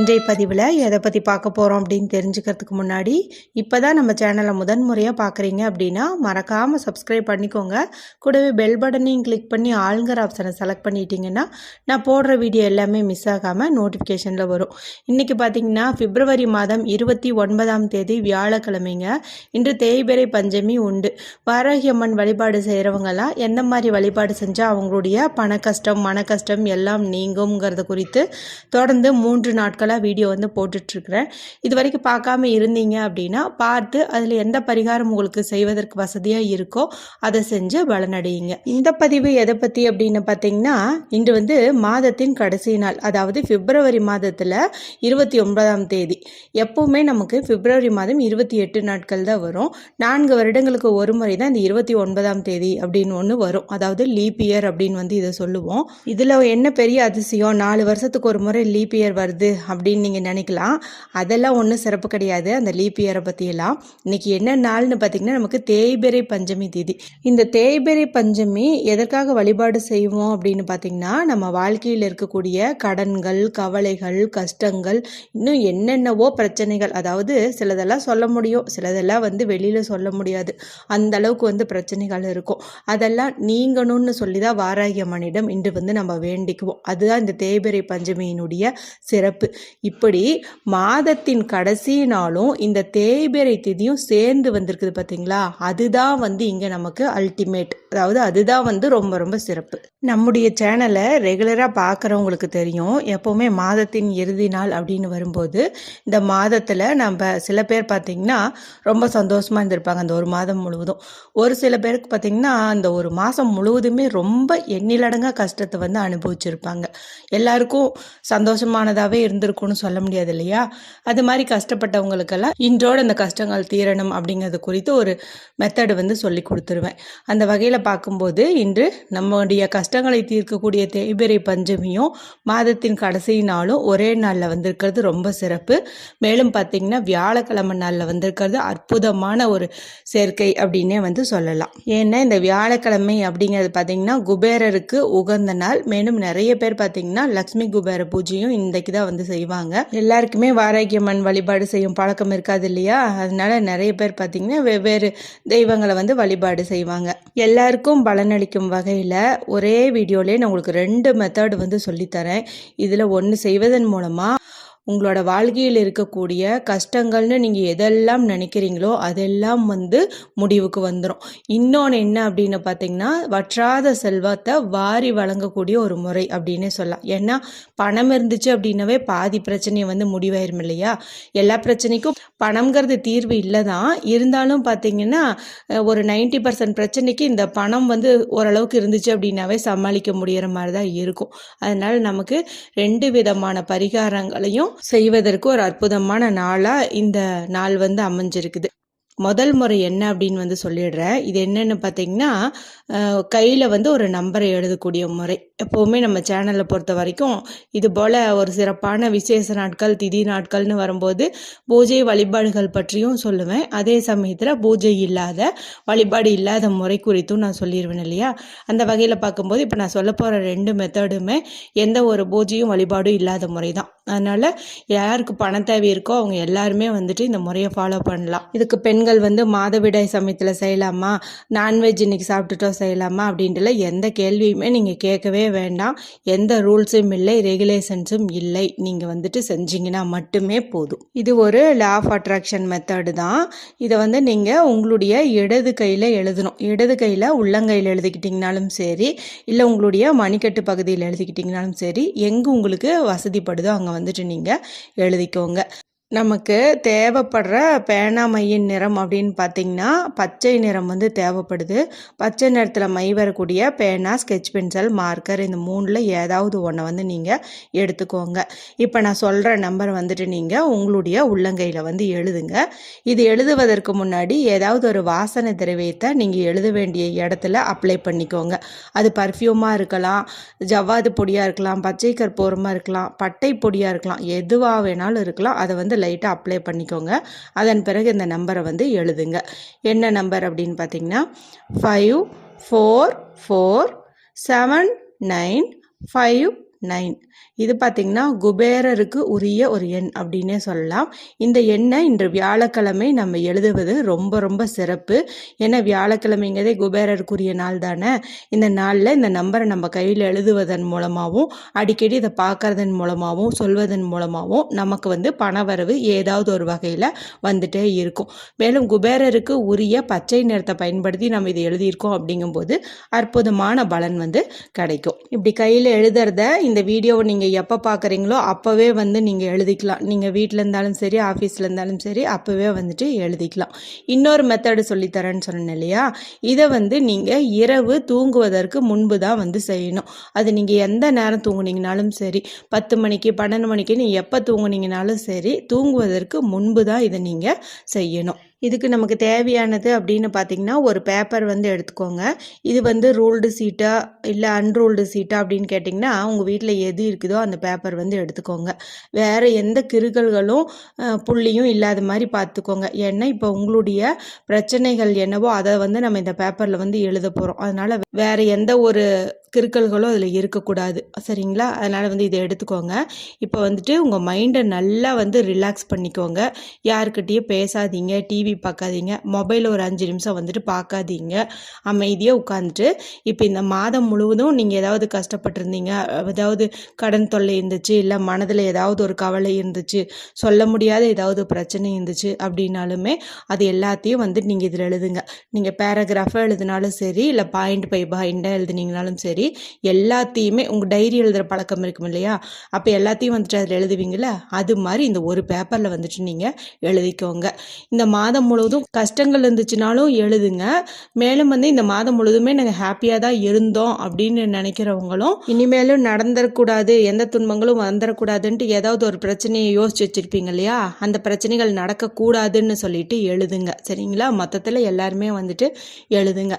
இன்றைய பதிவில் எதை பற்றி பார்க்க போகிறோம் அப்படின்னு தெரிஞ்சுக்கிறதுக்கு முன்னாடி இப்போ தான் நம்ம சேனலை முதன் முறையாக பார்க்குறீங்க அப்படின்னா மறக்காமல் சப்ஸ்கிரைப் பண்ணிக்கோங்க. கூடவே பெல் பட்டனையும் கிளிக் பண்ணி ஆளுங்கிற ஆப்ஷனை செலக்ட் பண்ணிட்டீங்கன்னா நான் போடுற வீடியோ எல்லாமே மிஸ் ஆகாமல் நோட்டிஃபிகேஷனில் வரும். இன்றைக்கி பார்த்தீங்கன்னா பிப்ரவரி மாதம் இருபத்தி ஒன்பதாம் தேதி வியாழக்கிழமைங்க. இன்று தேய்பிறை பஞ்சமி உண்டு. வாராகியம்மன் வழிபாடு செய்கிறவங்கெல்லாம் எந்த மாதிரி வழிபாடு செஞ்சால் அவங்களுடைய பண கஷ்டம் மன கஷ்டம் எல்லாம் நீங்குங்கிறத குறித்து தொடர்ந்து மூன்று நாட்கள் நாட்களாக வீடியோ வந்து போட்டுட்ருக்குறேன். இது வரைக்கும் பார்க்காம இருந்தீங்க அப்படின்னா பார்த்து அதில் எந்த பரிகாரம் உங்களுக்கு செய்வதற்கு வசதியாக இருக்கோ அதை செஞ்சு பலனடையுங்க இந்த பதிவு எதை பற்றி அப்படின்னு பார்த்தீங்கன்னா இன்று வந்து மாதத்தின் கடைசி நாள் அதாவது பிப்ரவரி மாதத்தில் இருபத்தி ஒன்பதாம் தேதி. எப்போவுமே நமக்கு பிப்ரவரி மாதம் இருபத்தி எட்டு நாட்கள் தான் வரும். நான்கு வருடங்களுக்கு ஒரு முறை தான் இந்த இருபத்தி ஒன்பதாம் தேதி அப்படின்னு ஒன்று வரும். அதாவது லீப் இயர் அப்படின்னு வந்து இதை சொல்லுவோம். இதில் என்ன பெரிய அதிசயம்? நாலு வருஷத்துக்கு ஒரு முறை லீப் இயர் வருது அப்படின்னு நீங்கள் நினைக்கலாம். அதெல்லாம் ஒன்றும் சிறப்பு கிடையாது. அந்த லீப் இயரை பற்றியெல்லாம் இன்னைக்கு என்ன நாள்னு பார்த்தீங்கன்னா நமக்கு தேய்பிறை பஞ்சமி தேதி. இந்த தேய்பிறை பஞ்சமி எதற்காக வழிபாடு செய்வோம் அப்படின்னு பார்த்தீங்கன்னா நம்ம வாழ்க்கையில் இருக்கக்கூடிய கடன்கள் கவலைகள் கஷ்டங்கள் இன்னும் என்னென்னவோ பிரச்சனைகள். அதாவது சிலதெல்லாம் சொல்ல முடியும். சிலதெல்லாம் வந்து வெளியில் சொல்ல முடியாது. அந்த அளவுக்கு வந்து பிரச்சனைகள் இருக்கும். அதெல்லாம் நீங்கணும்னு சொல்லி தான் வாராகியம்மனிடம் இன்று வந்து நம்ம வேண்டிக்குவோம். அதுதான் இந்த தேய்பிறை பஞ்சமியினுடைய சிறப்பு. இப்படி மாதத்தின் கடைசி நாளும் இந்த தேய்பிறை திதியும் சேர்ந்து வந்திருக்குது பார்த்தீங்களா அதுதான் வந்து இங்கே நமக்கு அல்டிமேட் அதாவது அதுதான் வந்து ரொம்ப ரொம்ப சிறப்பு. நம்முடைய சேனலை ரெகுலராக பார்க்குறவங்களுக்கு தெரியும். எப்போவுமே மாதத்தின் இறுதி நாள் அப்படின்னு வரும்போது இந்த மாதத்தில் நம்ம சில பேர் பார்த்திங்கன்னா ரொம்ப சந்தோஷமாக இருந்திருப்பாங்க அந்த ஒரு மாதம் முழுவதும். ஒரு சில பேருக்கு பார்த்திங்கன்னா அந்த ஒரு மாதம் முழுவதுமே ரொம்ப எண்ணிலடங்கா கஷ்டத்தை வந்து அனுபவிச்சிருப்பாங்க. எல்லாருக்கும் சந்தோஷமானதாகவே இருக்கும்னு சொல்ல முடியாது இல்லையா அது மாதிரி கஷ்டப்பட்டவங்களுக்கெல்லாம் இன்றோட அந்த கஷ்டங்கள் தீரணும் அப்படிங்கிறது குறித்து ஒரு மெத்தடு வந்து சொல்லி கொடுத்துருவேன். அந்த வகையில் பார்க்கும்போது இன்று நம்முடைய கஷ்டங்களை தீர்க்கக்கூடிய தேய்பிரை பஞ்சமியும் மாதத்தின் கடைசி நாளும் ஒரே நாளில் வந்திருக்கிறது. ரொம்ப சிறப்பு. மேலும் பார்த்தீங்கன்னா வியாழக்கிழமை நாளில் வந்திருக்கிறது. அற்புதமான ஒரு சேர்க்கை அப்படின்னே வந்து சொல்லலாம். ஏன்னா இந்த வியாழக்கிழமை அப்படிங்கிறது பார்த்தீங்கன்னா குபேரருக்கு உகந்த நாள். மேலும் நிறைய பேர் பார்த்தீங்கன்னா லக்ஷ்மி குபேர பூஜையும் இன்றைக்கு தான் வந்து செய்வாங்க. எல்லாருக்குமே வாராகியம்மன் வழிபாடு செய்யும் பழக்கம் இருக்காது இல்லையா? அதனால நிறைய பேர் பார்த்தீங்கன்னா வெவ்வேறு தெய்வங்களை வந்து வழிபாடு செய்வாங்க. எல்லாருக்கும் பலனளிக்கும் வகையில் ஒரே வீடியோலேயே நான் உங்களுக்கு ரெண்டு மெத்தட் வந்து சொல்லித்தரேன். இதில் ஒன்று செய்வதன் மூலமாக உங்களோட வாழ்க்கையில் இருக்கக்கூடிய கஷ்டங்கள்னு நீங்கள் எதெல்லாம் நினைக்கிறீங்களோ அதெல்லாம் வந்து முடிவுக்கு வந்துடும் இன்னொன்று என்ன அப்படின்னு பார்த்தீங்கன்னா வற்றாத செல்வத்தை வாரி வழங்கக்கூடிய ஒரு முறை அப்படின்னே சொல்லலாம். ஏன்னா பணம் இருந்துச்சு அப்படின்னாவே பாதி பிரச்சனையை வந்து முடிவாயிரும் இல்லையா? எல்லா பிரச்சனைக்கும் பணம்ங்கிறது தீர்வு இல்லை தான் இருந்தாலும் பார்த்தீங்கன்னா ஒரு நைன்டி பர்சன்ட் பிரச்சனைக்கு இந்த பணம் வந்து ஓரளவுக்கு இருந்துச்சு அப்படின்னாவே சமாளிக்க முடியிற மாதிரி தான் இருக்கும். அதனால் நமக்கு ரெண்டு விதமான பரிகாரங்களையும் செய்வதற்கு ஒரு அற்புதமான நாளாக இந்த நாள் வந்து அமைஞ்சிருக்குது. முதல் முறை என்ன அப்படின்னு வந்து சொல்லிடுறேன். இது என்னென்னு பார்த்தீங்கன்னா கையில் வந்து ஒரு நம்பரை எழுதக்கூடிய முறை. எப்போவுமே நம்ம சேனலை பொறுத்த வரைக்கும் இது போல் ஒரு சிறப்பான விசேஷ நாட்கள் திதி நாட்கள்னு வரும்போது பூஜை வழிபாடுகள் பற்றியும் சொல்லுவேன். அதே சமயத்தில் பூஜை இல்லாத வழிபாடு இல்லாத முறை குறித்தும் நான் சொல்லிடுவேன் இல்லையா? அந்த வகையில் பார்க்கும்போது இப்போ நான் சொல்ல போகிற ரெண்டு மெத்தடுமே எந்த ஒரு பூஜையும் வழிபாடும் இல்லாத முறை தான் அதனால் யாருக்கு பண தேவை இருக்கோ அவங்க எல்லாருமே வந்துட்டு இந்த முறையை ஃபாலோ பண்ணலாம். இதுக்கு பெண்கள் வந்து மாதவிடாய் சமயத்தில் செய்யலாமா? நான்வெஜ் இன்னைக்கு சாப்பிட்டுட்டோம் செய்யலாமா? அப்படின்ட்டுல எந்த கேள்வியுமே நீங்கள் கேட்கவே வேண்டாம். எந்த ரூல்ஸும் இல்லை ரெகுலேஷன்ஸும் இல்லை. நீங்கள் வந்துட்டு செஞ்சீங்கன்னா மட்டுமே போதும். இது ஒரு லா ஆஃப் அட்ராக்ஷன் மெத்தடு தான். இதை வந்து நீங்கள் உங்களுடைய இடது கையில் எழுதணும். இடது கையில் உள்ளங்கையில் எழுதிக்கிட்டிங்கனாலும் சரி இல்லை உங்களுடைய மணிக்கட்டு பகுதியில் எழுதிக்கிட்டிங்கனாலும் சரி எங்கே உங்களுக்கு வசதிப்படுதோ அங்கே வந்துட்டு நீங்கள் எழுதிக்கோங்க. நமக்கு தேவைப்படுற பேனா மையின் நிறம் அப்படின்னு பார்த்தீங்கன்னா பச்சை நிறம் வந்து தேவைப்படுது. பச்சை நிறத்தில் மை வரக்கூடிய பேனா ஸ்கெட்ச் பென்சில் மார்க்கர் இந்த மூணில் ஏதாவது ஒன்றை வந்து நீங்கள் எடுத்துக்கோங்க. இப்போ நான் சொல்கிற நம்பர் வந்துட்டு நீங்கள் உங்களுடைய உள்ளங்கையில் வந்து எழுதுங்க. இது எழுதுவதற்கு முன்னாடி ஏதாவது ஒரு வாசனை திரவியத்தை நீங்கள் எழுத வேண்டிய இடத்துல அப்ளை பண்ணிக்கோங்க. அது பர்ஃப்யூமாக இருக்கலாம் ஜவ்வாது பொடியாக இருக்கலாம் பச்சை கற்பூரமாக இருக்கலாம் பட்டை பொடியாக இருக்கலாம் எதுவாக வேணாலும் இருக்கலாம். அதை வந்து லைட்டாக அப்ளை பண்ணிக்கோங்க. அதன் பிறகு இந்த நம்பரை வந்து எழுதுங்க. என்ன நம்பர் அப்படின்னு பார்த்தீங்கன்னா five four four seven nine five nine. இது பார்த்திங்கன்னா குபேரருக்கு உரிய ஒரு எண் அப்படின்னே சொல்லலாம். இந்த எண்ணை இன்று வியாழக்கிழமை நம்ம எழுதுவது ரொம்ப ரொம்ப சிறப்பு. ஏன்னா வியாழக்கிழமைங்கிறதே குபேரருக்குரிய நாள் தானே. இந்த நாளில் இந்த நம்பரை நம்ம கையில் எழுதுவதன் மூலமாகவும் அடிக்கடி இதை பார்க்கறதன் மூலமாகவும் சொல்வதன் மூலமாகவும் நமக்கு வந்து பணவரவு ஏதாவது ஒரு வகையில் வந்துட்டே இருக்கும். மேலும் குபேரருக்கு உரிய பச்சை நிறத்தை பயன்படுத்தி நம்ம இதை எழுதியிருக்கோம் அப்படிங்கும்போது அற்புதமான பலன் வந்து கிடைக்கும். இப்படி கையில் எழுதுறத இந்த வீடியோவை நீங்கள் எப்போ பார்க்குறீங்களோ அப்போவே வந்து நீங்கள் எழுதிக்கலாம். நீங்கள் வீட்டில் இருந்தாலும் சரி ஆஃபீஸில் இருந்தாலும் சரி அப்போவே வந்துட்டு எழுதிக்கலாம். இன்னொரு மெத்தடு சொல்லித்தரேன்னு சொன்னேன் இல்லையா? இதை வந்து நீங்கள் இரவு தூங்குவதற்கு முன்பு தான் வந்து செய்யணும். அது நீங்கள் எந்த நேரம் தூங்குனீங்கனாலும் சரி பத்து மணிக்கு பன்னெண்டு மணிக்கு நீங்கள் எப்போ தூங்குனீங்கனாலும் சரி தூங்குவதற்கு முன்பு தான் இதை நீங்கள் செய்யணும். இதுக்கு நமக்கு தேவையானது அப்படின்னு பார்த்தீங்கன்னா ஒரு பேப்பர் வந்து எடுத்துக்கோங்க. இது வந்து ரூல்டு சீட்டா இல்லை அன்ரூல்டு சீட்டா அப்படின்னு கேட்டிங்கன்னா உங்கள் வீட்டில் எது இருக்குதோ அந்த பேப்பர் வந்து எடுத்துக்கோங்க. வேறு எந்த கிருகல்களும் புள்ளியும் இல்லாத மாதிரி பார்த்துக்கோங்க ஏன்னா இப்போ உங்களுடைய பிரச்சனைகள் என்னவோ அதை வந்து நம்ம இந்த பேப்பரில் வந்து எழுத போகிறோம் அதனால் வேறு எந்த ஒரு கிறுக்கல்களும் அதில் இருக்கக்கூடாது. சரிங்களா? அதனால் வந்து இதை எடுத்துக்கோங்க. இப்போ வந்துட்டு உங்கள் மைண்டை நல்லா வந்து ரிலாக்ஸ் பண்ணிக்கோங்க. யாருக்கிட்டேயும் பேசாதீங்க டிவி பார்க்காதீங்க மொபைல் ஒரு அஞ்சு நிமிஷம் வந்துட்டு பார்க்காதீங்க அமைதியாக உட்காந்துட்டு இப்போ இந்த மாதம் முழுவதும் நீங்கள் ஏதாவது கஷ்டப்பட்டிருந்தீங்க ஏதாவது கடன் தொல்லை இருந்துச்சு இல்லை மனதில் ஏதாவது ஒரு கவலை இருந்துச்சு சொல்ல முடியாத ஏதாவது பிரச்சனை இருந்துச்சு அப்படின்னாலுமே அது எல்லாத்தையும் வந்து நீங்கள் இதில் எழுதுங்க. நீங்கள் பேராகிராஃபாக எழுதினாலும் சரி இல்லை பாயிண்ட் பை என்ன எழுதுனீங்கனாலும் சரி எல்லாத்தையுமே உங்கள் டைரி எழுதுகிற பழக்கம் இருக்கும் இல்லையா? அப்போ எல்லாத்தையும் வந்துட்டு அதில் எழுதுவீங்கள அது மாதிரி இந்த ஒரு பேப்பரில் வந்துட்டு நீங்கள் எழுதிக்கோங்க. இந்த மாதம் முழுவதும் கஷ்டங்கள் இருந்துச்சுனாலும் எழுதுங்க. மேலும் வந்து இந்த மாதம் முழுவதுமே நாங்கள் ஹாப்பியாக தான் இருந்தோம் அப்படின்னு நினைக்கிறவங்களும் இனிமேலும் நடந்துடக்கூடாது எந்த துன்பங்களும் வந்துடக்கூடாதுன்ட்டு ஏதாவது ஒரு பிரச்சனையை யோசிச்சு வச்சுருப்பீங்க இல்லையா? அந்த பிரச்சனைகள் நடக்கக்கூடாதுன்னு சொல்லிட்டு எழுதுங்க. சரிங்களா? மொத்தத்தில் எல்லாருமே வந்துட்டு எழுதுங்க.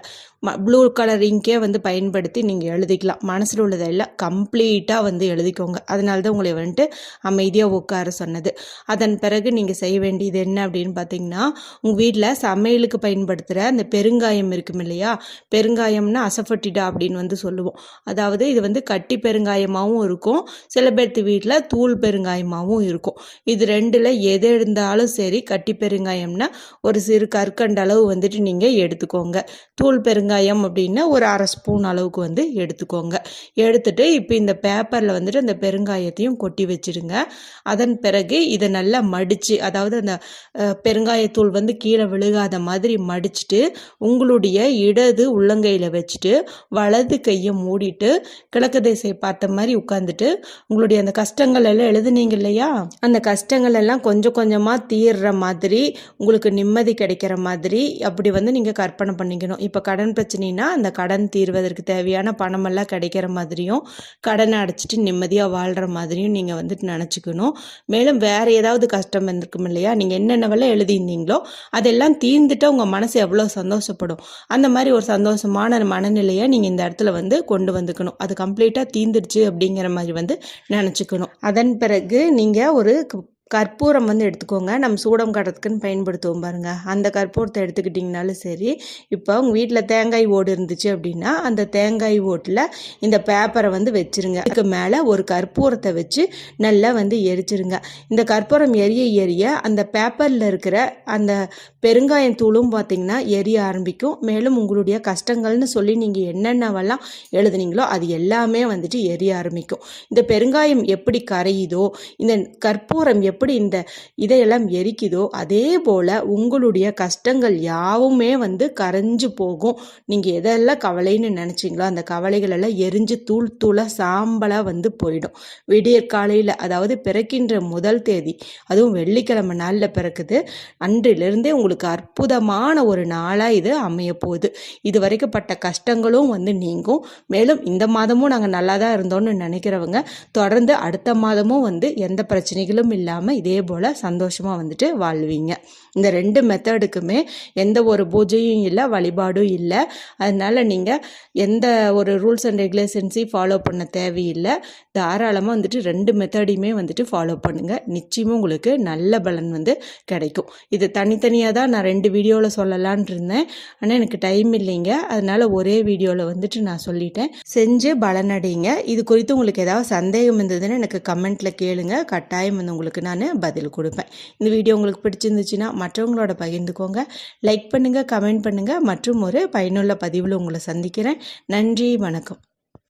ப்ளூ கலர் இங்கே வந்து பயன்படுத்தி நீங்கள் எழுதிக்கலாம். மனசில் உள்ளதெல்லாம் கம்ப்ளீட்டாக வந்து எழுதிக்கோங்க. அதனால தான் உங்களை வந்துட்டு அமைதியாக உட்கார சொன்னது. அதன் பிறகு நீங்கள் செய்ய வேண்டியது என்ன அப்படின்னு பார்த்தீங்கன்னா உங்கள் வீட்டில் சமையலுக்கு பயன்படுத்துகிற அந்த பெருங்காயம் இருக்கும் இல்லையா? பெருங்காயம்னா அசஃபட்டிடா அப்படின்னு வந்து சொல்லுவோம். அதாவது இது வந்து கட்டி பெருங்காயமாகவும் இருக்கும். சில பேர்த்து வீட்டில் தூள் பெருங்காயமாகவும் இருக்கும். இது ரெண்டில் எது இருந்தாலும் சரி கட்டி பெருங்காயம்னா ஒரு சிறு கற்கண்ட அளவு வந்துட்டு நீங்கள் எடுத்துக்கோங்க. தூள் பெருங்காயம் அப்படின்னா ஒரு அரை ஸ்பூன் அளவுக்கு வந்து எடுத்துக்கோங்க. எடுத்துட்டு இப்போ இந்த பேப்பரில் வந்துட்டு அந்த பெருங்காயத்தையும் கொட்டி வச்சிடுங்க. அதன் பிறகு இதை நல்லா மடித்து அதாவது அந்த பெருங்காயத்தூள் வந்து கீழே விழுகாத மாதிரி மடிச்சுட்டு உங்களுடைய இடது உள்ளங்கையில் வச்சுட்டு வலது கையை மூடிட்டு கிழக்கு திசை பார்த்த மாதிரி உட்காந்துட்டு உங்களுடைய அந்த கஷ்டங்கள் எல்லாம் எழுதுனீங்க இல்லையா? அந்த கஷ்டங்கள் எல்லாம் கொஞ்சம் கொஞ்சமாக தீர்ற மாதிரி உங்களுக்கு நிம்மதி கிடைக்கிற மாதிரி அப்படி வந்து நீங்கள் கற்பனை பண்ணிக்கணும். இப்போ கடன் பிரச்சனைனா அந்த கடன் கடன் தீர்வதற்கு தேவையான பணமெல்லாம் கிடைக்கிற மாதிரியும் கடனை அடைச்சிட்டு நிம்மதியாக வாழ்கிற மாதிரியும் நீங்கள் வந்துட்டு நினச்சிக்கணும். மேலும் வேறு ஏதாவது கஷ்டம் இருந்திருக்கும் இல்லையா? நீங்கள் என்னென்னவெல்லாம் எழுதியிருந்தீங்களோ அதெல்லாம் தீர்ந்துட்டு உங்கள் மனசு எவ்வளோ சந்தோஷப்படும். அந்த மாதிரி ஒரு சந்தோஷமான மனநிலையை நீங்கள் இந்த இடத்துல வந்து கொண்டு வந்துக்கணும். அது கம்ப்ளீட்டாக தீர்ந்துடுச்சு அப்படிங்கிற மாதிரி வந்து நினச்சிக்கணும். அதன் பிறகு நீங்கள் ஒரு கற்பூரம் வந்து எடுத்துக்கோங்க. நம்ம சூடம் காட்டுறதுக்குன்னு பயன்படுத்துவோம் பாருங்கள் அந்த கற்பூரத்தை எடுத்துக்கிட்டிங்கனாலும் சரி இப்போ உங்கள் வீட்டில் தேங்காய் ஓடு இருந்துச்சு அப்படின்னா அந்த தேங்காய் ஓட்டில் இந்த பேப்பரை வந்து வச்சிருங்க. அதுக்கு மேலே ஒரு கற்பூரத்தை வச்சு நல்லா வந்து எரிச்சிருங்க. இந்த கற்பூரம் எரிய எரிய அந்த பேப்பரில் இருக்கிற அந்த பெருங்காயம் தூளும் பார்த்தீங்கன்னா எரிய ஆரம்பிக்கும். மேலும் உங்களுடைய கஷ்டங்கள்னு சொல்லி நீங்கள் என்னென்னவெல்லாம் எழுதுனீங்களோ அது எல்லாமே வந்துட்டு எரிய ஆரம்பிக்கும். இந்த பெருங்காயம் எப்படி கரையுதோ இந்த கற்பூரம் எப்படி இந்த இதையெல்லாம் எரிக்குதோ அதே போல் உங்களுடைய கஷ்டங்கள் யாவுமே வந்து கரைஞ்சு போகும். நீங்கள் எதெல்லாம் கவலைன்னு நினச்சிங்களோ அந்த கவலைகள் எல்லாம் எரிஞ்சு தூள் தூளாக சாம்பலாக வந்து போயிடும். விடியற் காலையில் அதாவது பிறக்கின்ற முதல் தேதி அதுவும் வெள்ளிக்கிழமை நாளில் பிறக்குது. அன்றிலிருந்தே உங்களுக்கு அற்புதமான ஒரு நாளாக இது அமைய போகுது. இது வரைக்கும் பட்ட கஷ்டங்களும் வந்து நீங்கும். மேலும் இந்த மாதமும் நாங்கள் நல்லா தான் இருந்தோம்னு நினைக்கிறவங்க தொடர்ந்து அடுத்த மாதமும் வந்து எந்த பிரச்சனைகளும் இல்லாமல் இல்லாமல் இதே போல் சந்தோஷமாக வந்துட்டு வாழ்வீங்க. இந்த ரெண்டு மெத்தடுக்குமே எந்த ஒரு பூஜையும் இல்லை வழிபாடும் இல்லை. அதனால் நீங்கள் எந்த ஒரு ரூல்ஸ் அண்ட் ரெகுலேஷன்ஸையும் ஃபாலோ பண்ண தேவையில்லை. தாராளமாக வந்துட்டு ரெண்டு மெத்தடையுமே வந்துட்டு ஃபாலோ பண்ணுங்கள் நிச்சயமும் உங்களுக்கு நல்ல பலன் வந்து கிடைக்கும். இது தனித்தனியாக தான் நான் ரெண்டு வீடியோவில் சொல்லலான் இருந்தேன். ஆனால் எனக்கு டைம் இல்லைங்க. அதனால் ஒரே வீடியோவில் வந்துட்டு நான் சொல்லிட்டேன். செஞ்சு பலனடைங்க. இது குறித்து உங்களுக்கு ஏதாவது சந்தேகம் இருந்ததுன்னு எனக்கு கமெண்ட்டில் கேளுங்க. கட்டாயம் வந்து உங்களுக்கு நான் நான் பதில் கொடுப்பேன். இந்த வீடியோ உங்களுக்கு பிடிச்சிருந்துச்சுன்னா மற்றவங்களோட பகிர்ந்துக்கோங்க. லைக் பண்ணுங்கள் கமெண்ட் பண்ணுங்கள் மற்றும் ஒரு பயனுள்ள பதிவில் உங்களை சந்திக்கிறேன். நன்றி வணக்கம்.